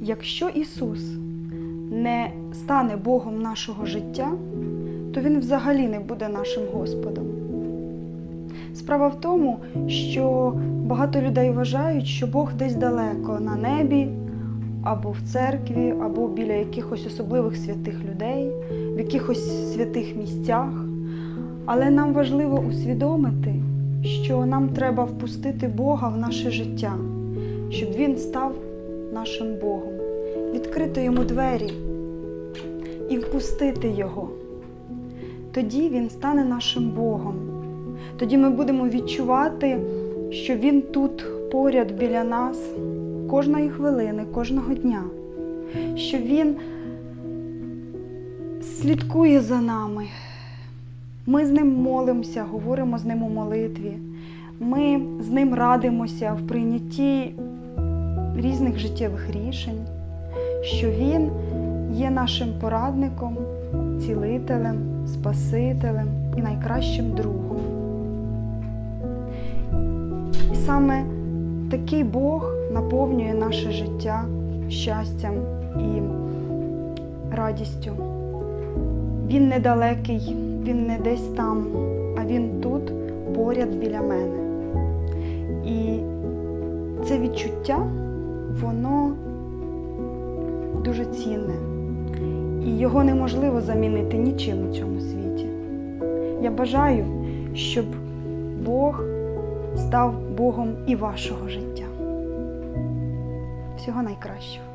якщо Ісус не стане Богом нашого життя, то Він взагалі не буде нашим Господом. Справа в тому, що багато людей вважають, що Бог десь далеко на небі, або в церкві, або біля якихось особливих святих людей, в якихось святих місцях. Але нам важливо усвідомити, що нам треба впустити Бога в наше життя, щоб Він став нашим Богом, відкрити йому двері і впустити Його. Тоді Він стане нашим Богом. Тоді ми будемо відчувати, що Він тут поряд біля нас кожної хвилини, кожного дня, що Він слідкує за нами. Ми з ним молимося, говоримо з ним у молитві. Ми з ним радимося в прийнятті різних життєвих рішень, що Він є нашим порадником, цілителем, спасителем і найкращим другом. І саме такий Бог наповнює наше життя щастям і радістю. Він недалекий, він не десь там, а він тут, поряд біля мене. І це відчуття, воно дуже цінне. І його неможливо замінити нічим у цьому світі. Я бажаю, щоб Бог став Богом і вашого життя. Всього найкращого.